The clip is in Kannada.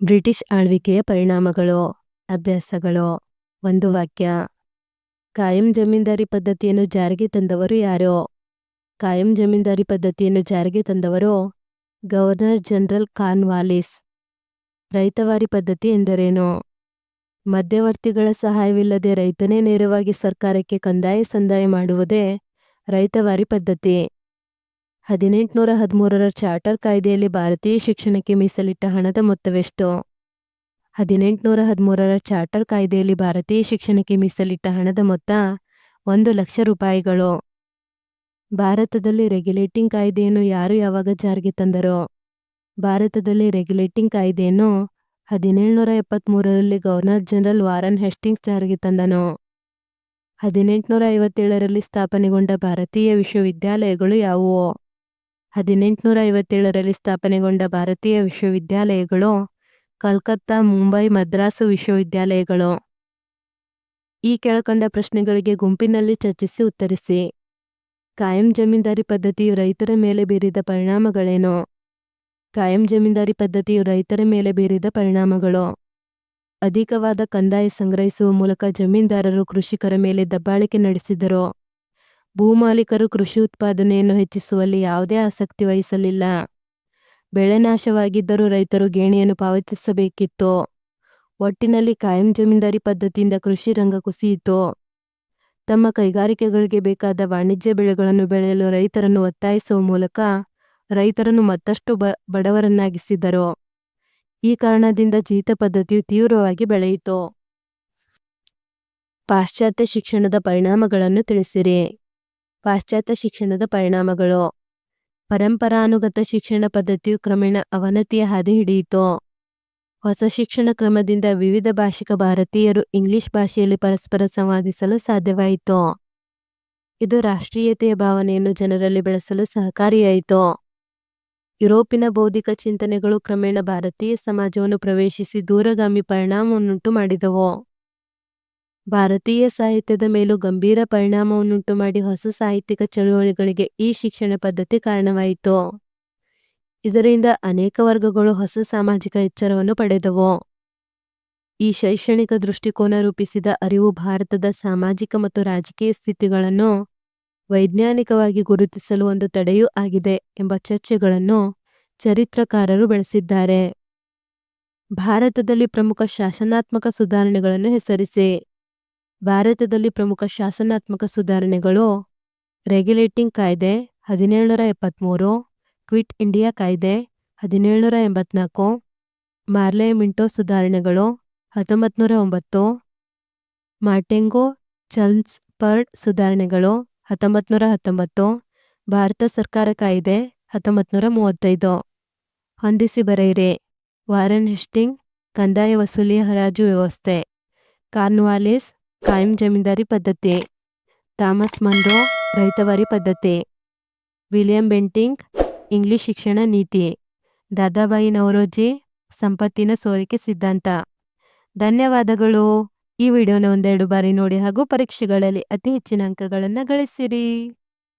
ಬ್ರಿಟಿಷ್ ಆಳ್ವಿಕೆಯ ಪರಿಣಾಮಗಳು, ಅಭ್ಯಾಸಗಳು, ಒಂದು ವಾಕ್ಯ. ಕಾಯಂ ಜಮೀನ್ದಾರಿ ಪದ್ಧತಿಯನ್ನು ಜಾರಿಗೆ ತಂದವರು ಯಾರು? ಕಾಯಂ ಜಮೀನ್ದಾರಿ ಪದ್ಧತಿಯನ್ನು ಜಾರಿಗೆ ತಂದವರು? ಗವರ್ನರ್ ಜನರಲ್ ಕಾರ್ನ್ವಾಲಿಸ್ ರೈತವಾರಿ ಪದ್ಧತಿ ಎಂದರೇನು? ಮಧ್ಯವರ್ತಿಗಳ ಸಹಾಯವಿಲ್ಲದೆ ರೈತನೇ ನೇರವಾಗಿ ಸರ್ಕಾರಕ್ಕೆ ಕಂದಾಯ ಸಂದಾಯ ಮಾಡುವುದೇ ರೈತವಾರಿ ಪದ್ಧತಿ. ಹದಿನೆಂಟುನೂರ ಹದಿಮೂರರ ಚಾರ್ಟರ್ ಕಾಯ್ದೆಯಲ್ಲಿ ಭಾರತೀಯ ಶಿಕ್ಷಣಕ್ಕೆ ಮೀಸಲಿಟ್ಟ ಹಣದ ಮೊತ್ತವೆಷ್ಟು? ಹದಿನೆಂಟುನೂರ ಹದಿಮೂರರ ಚಾರ್ಟರ್ ಕಾಯ್ದೆಯಲ್ಲಿ ಭಾರತೀಯ ಶಿಕ್ಷಣಕ್ಕೆ ಮೀಸಲಿಟ್ಟ ಹಣದ ಮೊತ್ತ ಒಂದು ಲಕ್ಷ ರೂಪಾಯಿಗಳು. ಭಾರತದಲ್ಲಿ ರೆಗ್ಯುಲೇಟಿಂಗ್ ಕಾಯ್ದೆಯನ್ನು ಯಾರು ಯಾವಾಗ ಜಾರಿಗೆ ತಂದರು? ಭಾರತದಲ್ಲಿ ರೆಗ್ಯುಲೇಟಿಂಗ್ ಕಾಯ್ದೆಯನ್ನು ಹದಿನೇಳುನೂರ ಎಪ್ಪತ್ತ್ಮೂರರಲ್ಲಿ ಗವರ್ನರ್ ಜನರಲ್ ವಾರನ್ ಹೆಸ್ಟಿಂಗ್ಸ್ ಜಾರಿಗೆ ತಂದನು. ಹದಿನೆಂಟುನೂರ ಐವತ್ತೇಳರಲ್ಲಿ ಸ್ಥಾಪನೆಗೊಂಡ ಭಾರತೀಯ ವಿಶ್ವವಿದ್ಯಾಲಯಗಳು ಯಾವುವು? ಹದಿನೆಂಟುನೂರ ಐವತ್ತೇಳರಲ್ಲಿ ಸ್ಥಾಪನೆಗೊಂಡ ಭಾರತೀಯ ವಿಶ್ವವಿದ್ಯಾಲಯಗಳು ಕಲ್ಕತ್ತಾ, ಮುಂಬೈ ಮದ್ರಾಸು ವಿಶ್ವವಿದ್ಯಾಲಯಗಳು. ಈ ಕೆಳಕಂಡ ಪ್ರಶ್ನೆಗಳಿಗೆ ಗುಂಪಿನಲ್ಲಿ ಚರ್ಚಿಸಿ ಉತ್ತರಿಸಿ. ಕಾಯಂ ಜಮೀನ್ದಾರಿ ಪದ್ಧತಿಯು ರೈತರ ಮೇಲೆ ಬೀರಿದ ಪರಿಣಾಮಗಳೇನು? ಕಾಯಂ ಜಮೀನ್ದಾರಿ ಪದ್ಧತಿಯು ರೈತರ ಮೇಲೆ ಬೀರಿದ ಪರಿಣಾಮಗಳು. ಅಧಿಕವಾದ ಕಂದಾಯ ಸಂಗ್ರಹಿಸುವ ಮೂಲಕ ಜಮೀನ್ದಾರರು ಕೃಷಿಕರ ಮೇಲೆ ದಬ್ಬಾಳಿಕೆ ನಡೆಸಿದರು. ಭೂಮಾಲೀಕರು ಕೃಷಿ ಉತ್ಪಾದನೆಯನ್ನು ಹೆಚ್ಚಿಸುವಲ್ಲಿ ಯಾವುದೇ ಆಸಕ್ತಿ ವಹಿಸಲಿಲ್ಲ. ಬೆಳೆ ನಾಶವಾಗಿದ್ದರೂ ರೈತರು ಗೇಣಿಯನ್ನು ಪಾವತಿಸಬೇಕಿತ್ತು. ಒಟ್ಟಿನಲ್ಲಿ ಕಾಯಂ ಜಮೀನ್ದಾರಿ ಪದ್ಧತಿಯಿಂದ ಕೃಷಿ ರಂಗ ಕುಸಿಯಿತು. ತಮ್ಮ ಕೈಗಾರಿಕೆಗಳಿಗೆ ಬೇಕಾದ ವಾಣಿಜ್ಯ ಬೆಳೆಗಳನ್ನು ಬೆಳೆಯಲು ರೈತರನ್ನು ಒತ್ತಾಯಿಸುವ ಮೂಲಕ ರೈತರನ್ನು ಮತ್ತಷ್ಟು ಬ, ಬಡವರನ್ನಾಗಿಸಿದರು. ಈ ಕಾರಣದಿಂದ ಜೀತ ಪದ್ಧತಿಯು ತೀವ್ರವಾಗಿ ಬೆಳೆಯಿತು. ಪಾಶ್ಚಾತ್ಯ ಶಿಕ್ಷಣದ ಪರಿಣಾಮಗಳನ್ನು ತಿಳಿಸಿರಿ. ಪಾಶ್ಚಾತ್ಯ ಶಿಕ್ಷಣದ ಪರಿಣಾಮಗಳು. ಪರಂಪರಾನುಗತ ಶಿಕ್ಷಣ ಪದ್ಧತಿಯು ಕ್ರಮೇಣ ಅವನತಿಯ ಹಾದಿ ಹಿಡಿಯಿತು. ಹೊಸ ಶಿಕ್ಷಣ ಕ್ರಮದಿಂದ ವಿವಿಧ ಭಾಷಿಕ ಭಾರತೀಯರು ಇಂಗ್ಲಿಷ್ ಭಾಷೆಯಲ್ಲಿ ಪರಸ್ಪರ ಸಂವಾದಿಸಲು ಸಾಧ್ಯವಾಯಿತು. ಇದು ರಾಷ್ಟ್ರೀಯತೆಯ ಭಾವನೆಯನ್ನು ಜನರಲ್ಲಿ ಬೆಳೆಸಲು ಸಹಕಾರಿಯಾಯಿತು. ಯುರೋಪಿನ ಬೌದ್ಧಿಕ ಚಿಂತನೆಗಳು ಕ್ರಮೇಣ ಭಾರತೀಯ ಸಮಾಜವನ್ನು ಪ್ರವೇಶಿಸಿ ದೂರಗಾಮಿ ಪರಿಣಾಮವನ್ನುಂಟು ಮಾಡಿದವು ಭಾರತೀಯ ಸಾಹಿತ್ಯದ ಮೇಲೂ ಗಂಭೀರ ಪರಿಣಾಮವನ್ನುಂಟು ಮಾಡಿ ಹೊಸ ಸಾಹಿತ್ಯಿಕ ಚಳುವಳಿಗಳಿಗೆ ಈ ಶಿಕ್ಷಣ ಪದ್ಧತಿ ಕಾರಣವಾಯಿತು. ಇದರಿಂದ ಅನೇಕ ವರ್ಗಗಳು ಹೊಸ ಸಾಮಾಜಿಕ ಎಚ್ಚರವನ್ನು ಪಡೆದವು. ಈ ಶೈಕ್ಷಣಿಕ ದೃಷ್ಟಿಕೋನ ರೂಪಿಸಿದ ಅರಿವು ಭಾರತದ ಸಾಮಾಜಿಕ ಮತ್ತು ರಾಜಕೀಯ ಸ್ಥಿತಿಗಳನ್ನು ವೈಜ್ಞಾನಿಕವಾಗಿ ಗುರುತಿಸಲು ಒಂದು ತಡೆಯೂ ಆಗಿದೆ ಎಂಬ ಚರ್ಚೆಗಳನ್ನು ಚರಿತ್ರಕಾರರು ಬೆಳೆಸಿದ್ದಾರೆ. ಭಾರತದಲ್ಲಿ ಪ್ರಮುಖ ಶಾಸನಾತ್ಮಕ ಸುಧಾರಣೆಗಳನ್ನು ಹೆಸರಿಸಿ. ಭಾರತದಲ್ಲಿ ಪ್ರಮುಖ ಶಾಸನಾತ್ಮಕ ಸುಧಾರಣೆಗಳು ರೆಗ್ಯುಲೇಟಿಂಗ್ ಕಾಯ್ದೆ ಹದಿನೇಳುನೂರ ಎಪ್ಪತ್ತ್ಮೂರು ಕ್ವಿಟ್ ಇಂಡಿಯಾ ಕಾಯ್ದೆ ಹದಿನೇಳುನೂರ ಎಂಬತ್ನಾಲ್ಕು, ಮಾರ್ಲೆ ಮಿಂಟೋ ಸುಧಾರಣೆಗಳು ಹತ್ತೊಂಬತ್ತು ನೂರ ಒಂಬತ್ತು, ಮಾರ್ಟೆಂಗೋ ಚಲ್ಮ್ಸ್ಫರ್ಡ್ ಸುಧಾರಣೆಗಳು ಹತ್ತೊಂಬತ್ತು ನೂರ ಹತ್ತೊಂಬತ್ತು, ಭಾರತ ಸರ್ಕಾರ ಕಾಯ್ದೆ ಹತ್ತೊಂಬತ್ತು ನೂರ ಮೂವತ್ತೈದು. ಹೊಂದಿಸಿ ಬರೆಯಿರಿ. ವಾರನ್ ಹೆಸ್ಟಿಂಗ್, ಕಂದಾಯ ವಸೂಲಿ, ಹರಾಜು ವ್ಯವಸ್ಥೆ. ಕಾರ್ನ್ವಾಲಿಸ್ ಕಾಯಂ ಜಮೀನ್ದಾರಿ ಪದ್ಧತಿ, ಥಾಮಸ್ ಮಂಡೋ ರೈತವಾರಿ ಪದ್ಧತಿ, ವಿಲಿಯಂ ಬೆಂಟಿಂಗ್ ಇಂಗ್ಲಿಷ್ ಶಿಕ್ಷಣ ನೀತಿ, ದಾದಾಬಾಯಿ ನವರೋಜಿ ಸಂಪತ್ತಿನ ಸೋರಿಕೆ ಸಿದ್ಧಾಂತ. ಧನ್ಯವಾದಗಳು. ಈ ವಿಡಿಯೋನ ಒಂದೆರಡು ಬಾರಿ ನೋಡಿ ಹಾಗೂ ಪರೀಕ್ಷೆಗಳಲ್ಲಿ ಅತಿ ಹೆಚ್ಚಿನ ಅಂಕಗಳನ್ನು ಗಳಿಸಿರಿ.